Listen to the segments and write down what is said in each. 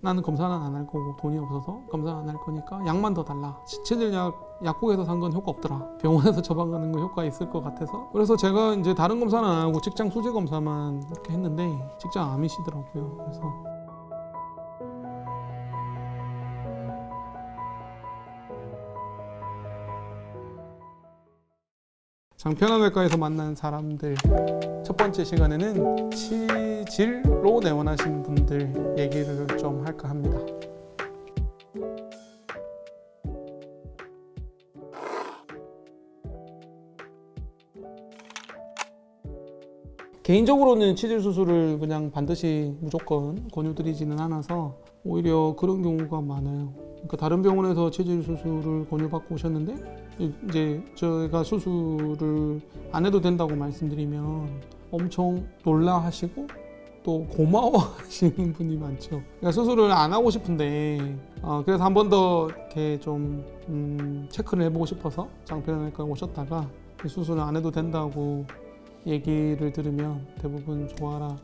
나는 검사는 안 할 거고 돈이 없어서 검사 안 할 거니까 약만 더 달라. 체질약 약국에서 산 건 효과 없더라. 병원에서 처방하는 건 효과 있을 것 같아서. 그래서 제가 이제 다른 검사는 안 하고 직장 수제 검사만 이렇게 했는데 직장 암이시더라고요. 그래서 장편환외과에서 만난 사람들 첫 번째 시간에는 치질로 내원하신 분들 얘기를 좀 할까 합니다. 개인적으로는 치질 수술을 그냥 반드시 무조건 권유드리지는 않아서 오히려 그런 경우가 많아요. 그러니까 다른 병원에서 치질 수술을 권유받고 오셨는데 이제 저희가 수술을 안 해도 된다고 말씀드리면 엄청 놀라하시고 또 고마워하시는 분이 많죠. 그러니까 수술을 안 하고 싶은데 어, 그래서 한 번 더 이렇게 좀 음, 체크를 해보고 싶어서 장편외과 오셨다가 이 수술을 안 해도 된다고 얘기를 들으면 대부분 좋아라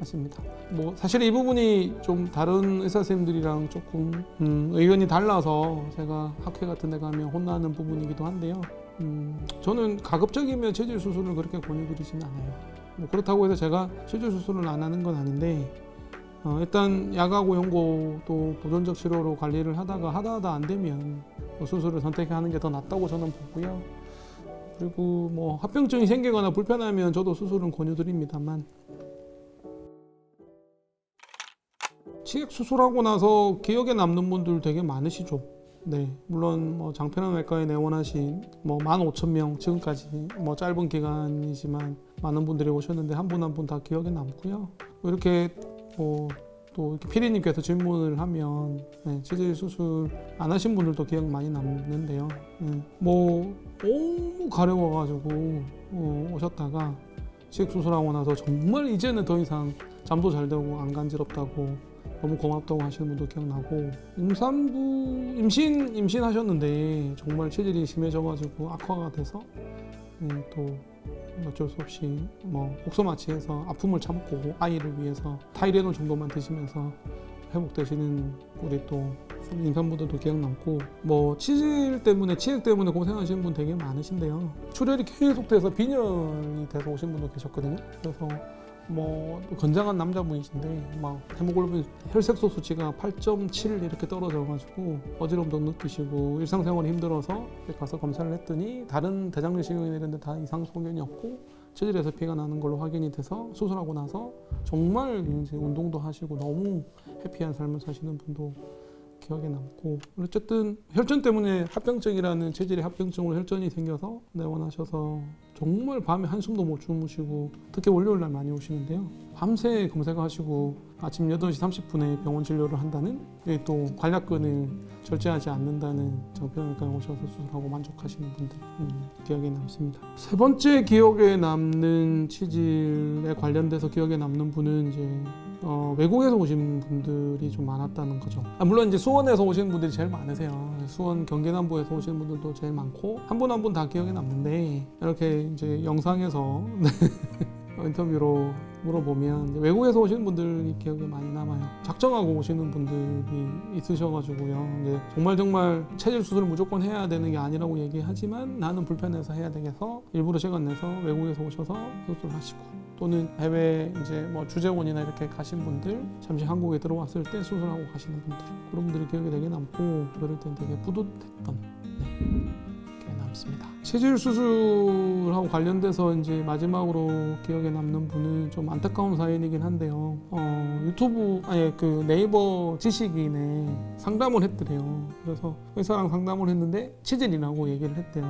하십니다. 뭐 사실 이 부분이 좀 다른 의사 선생님들이랑 조금 음, 의견이 달라서 제가 학회 같은 데 가면 혼나는 부분이기도 한데요. 음, 저는 가급적이면 체질 수술을 그렇게 권유드리지는 않아요. 뭐 그렇다고 해서 제가 체질 수술을 안 하는 건 아닌데 어, 일단 약하고 연고 또 보존적 치료로 관리를 하다가 하다 하다 안 되면 뭐 수술을 선택하는 게 더 낫다고 저는 보고요. 그리고 뭐 합병증이 생기거나 불편하면 저도 수술은 권유드립니다만 치액 수술하고 나서 기억에 남는 분들 되게 많으시죠. 네, 물론 뭐 장편환외과에 내원하신 뭐 15,000명 지금까지 뭐 짧은 기간이지만 많은 분들이 오셨는데 한 분 한 분 다 기억에 남고요. 뭐 이렇게 뭐 또 이렇게 피디님께서 질문을 하면 네, 치질 수술 안 하신 분들도 기억 많이 남는데요. 네, 뭐 너무 가려워가지고 어, 오셨다가 치액 수술하고 나서 정말 이제는 더 이상 잠도 잘 되고 안 간지럽다고 너무 고맙다고 하시는 분도 기억나고 임산부 임신 임신하셨는데 정말 체질이 심해져가지고 악화가 돼서 네, 또 어쩔 수 없이 뭐 곡소 마취해서 아픔을 참고 아이를 위해서 타이레놀 정도만 드시면서 회복되시는 우리 또 임산부들도 기억 남고 뭐 치질 때문에 치액 때문에 고생하시는 분 되게 많으신데요. 출혈이 계속돼서 빈혈이 돼서 오신 분도 계셨거든요. 그래서 뭐 건장한 남자분이신데 막 헤모글로빈 혈색소 수치가 8.7 이렇게 떨어져가지고 어지럼도 느끼시고 일상생활이 힘들어서 가서 검사를 했더니 다른 대장내시경이 이런 데 다 이상 소견이 없고 체질에서 피가 나는 걸로 확인이 돼서 수술하고 나서 정말 이제 운동도 하시고 너무 해피한 삶을 사시는 분도 기억에 남고 어쨌든 혈전 때문에 합병증이라는 체질의 합병증으로 혈전이 생겨서 내원하셔서 정말 밤에 한숨도 못 주무시고 특히 월요일 날 많이 오시는데요 밤새 검색하시고 아침 8시 30분에 병원 진료를 한다는 여기 또 관략근을 절제하지 않는다는 정편외과에 오셔서 수술하고 만족하시는 분들 음, 기억에 남습니다 세 번째 기억에 남는 치질에 관련돼서 기억에 남는 분은 이제 어, 외국에서 오신 분들이 좀 많았다는 거죠. 아, 물론 이제 수원에서 오시는 분들이 제일 많으세요. 수원 경기남부에서 오시는 분들도 제일 많고 한 분 한 분 다 기억에 남는데 이렇게 이제 영상에서 인터뷰로 물어보면 외국에서 오시는 분들이 기억에 많이 남아요. 작정하고 오시는 분들이 있으셔가지고요. 이제 정말 정말 체질 수술을 무조건 해야 되는 게 아니라고 얘기하지만 나는 불편해서 해야 되겠어 일부러 시간 내서 외국에서 오셔서 수술을 하시고 또는 해외 이제 뭐 주재원이나 이렇게 가신 분들 잠시 한국에 들어왔을 때 수술하고 가시는 분들 그런 분들이 기억에 되게 남고 그럴 땐 되게 뿌듯했던 네, 기억에 남습니다. 체질 수술하고 관련돼서 이제 마지막으로 기억에 남는 분은 좀 안타까운 사연이긴 한데요. 어, 유튜브 아니 그 네이버 지식인에 상담을 했더래요. 그래서 의사랑 상담을 했는데 치질이라고 얘기를 했대요.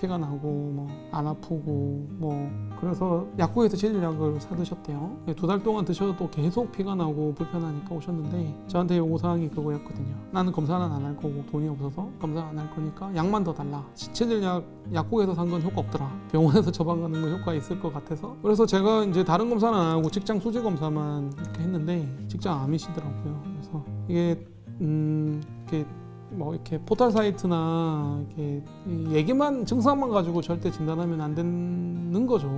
피가 나고 뭐 안 아프고 뭐 그래서 약국에서 치질약을 사 드셨대요. 두 달 동안 드셔도 계속 피가 나고 불편하니까 오셨는데 저한테 요구 사항이 그거였거든요. 나는 검사는 안 할 거고 돈이 없어서 검사 안 할 거니까 약만 더 달라. 치질약 약국에서 산 건 효과 없더라. 병원에서 처방하는 건 효과 있을 것 같아서. 그래서 제가 이제 다른 검사는 안 하고 직장 수제 검사만 이렇게 했는데 직장 암이시더라고요. 그래서 이게 음 이렇게 뭐 이렇게 포털 사이트나 이렇게 이 얘기만 증상만 가지고 절대 진단하면 안 되는 거죠.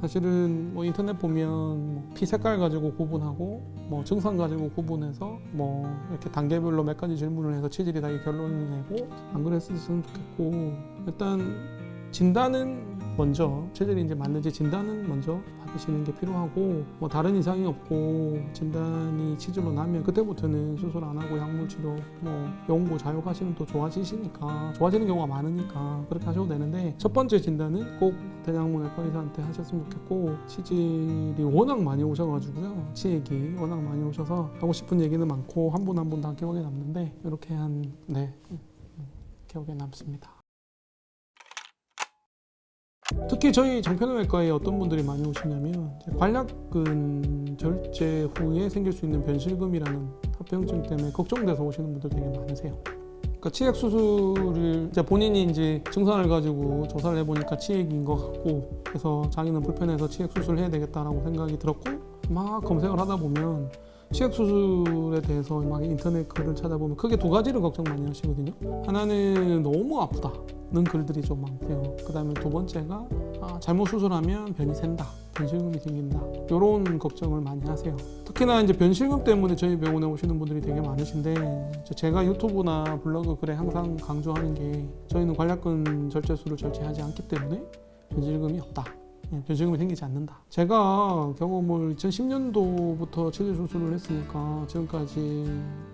사실은 뭐 인터넷 보면 뭐피 색깔 가지고 구분하고 뭐 증상 가지고 구분해서 뭐 이렇게 단계별로 몇 가지 질문을 해서 체질이 다이 결론을 내고 안 그랬으면 좋겠고 일단 진단은 먼저 체질이 이제 맞는지 진단은 먼저 받으시는 게 필요하고 뭐 다른 이상이 없고 진단이 치질로 나면 그때부터는 수술 안 하고 약물 치료 뭐 연고 자욕 하시면 또 좋아지시니까 좋아지는 경우가 많으니까 그렇게 하셔도 되는데 첫 번째 진단은 꼭 대장문외과 의사한테 하셨으면 좋겠고 치질이 워낙 많이 오셔가지고요 치액이 워낙 많이 오셔서 하고 싶은 얘기는 많고 한 분 한 분 다 기억에 남는데 이렇게 한네 기억에 남습니다. 특히 저희 정편외과에 어떤 분들이 많이 오시냐면 관략근 절제 후에 생길 수 있는 변실금이라는 합병증 때문에 걱정돼서 오시는 분들 되게 많으세요. 그러니까 치액 수술을 이제 본인이 이제 증상을 가지고 조사를 해보니까 치액인 것 같고 그래서 자기는 불편해서 치액 수술을 해야 되겠다라고 생각이 들었고 막 검색을 하다 보면 치액 수술에 대해서 막 인터넷 글을 찾아보면 크게 두 가지를 걱정 많이 하시거든요. 하나는 너무 아프다는 글들이 좀 많고요. 그 다음에 두 번째가 아, 잘못 수술하면 변이 샌다, 변실금이 생긴다 이런 걱정을 많이 하세요. 특히나 이제 변실금 때문에 저희 병원에 오시는 분들이 되게 많으신데 제가 유튜브나 블로그 글에 항상 강조하는 게 저희는 관략근 절제술을 절제하지 않기 때문에 변실금이 없다. 예, 변실금이 생기지 않는다. 제가 경험을 2010년도부터 체질 수술을 했으니까 지금까지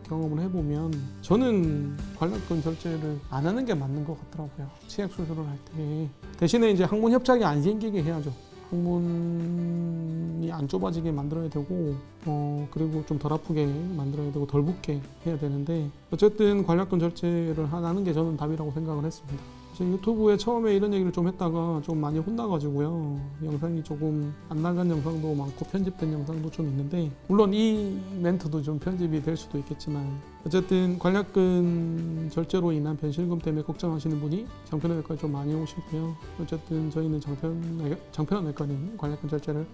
경험을 해보면 저는 관략근 절제를 안 하는 게 맞는 것 같더라고요. 치액 수술을 할 때 대신에 이제 항문 협착이 안 생기게 해야죠. 항문이 안 좁아지게 만들어야 되고 어 그리고 좀 덜 아프게 만들어야 되고 덜 붓게 해야 되는데 어쨌든 관략근 절제를 하는 게 저는 답이라고 생각을 했습니다. 제 유튜브에 처음에 이런 얘기를 좀 했다가 좀 많이 혼나가지고요. 영상이 조금 안 나간 영상도 많고 편집된 영상도 좀 있는데 물론 이 멘트도 좀 편집이 될 수도 있겠지만 어쨌든 관략근 절제로 인한 변실금 때문에 걱정하시는 분이 장편외과에 좀 많이 오시고요. 어쨌든 저희는 장편 장편외과는 관략근 절제를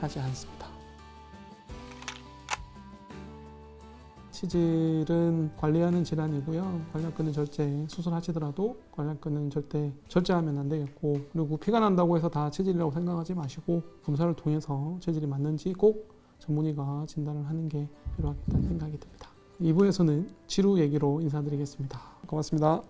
하지 않습니다. 치질은 관리하는 질환이고요. 관략근을 절제 수술하시더라도 관략근은 절대 절제하면 안 되겠고 그리고 피가 난다고 해서 다 치질이라고 생각하지 마시고 검사를 통해서 체질이 맞는지 꼭 전문의가 진단을 하는 게 필요하겠다는 생각이 듭니다. 2부에서는 치료 얘기로 인사드리겠습니다. 고맙습니다.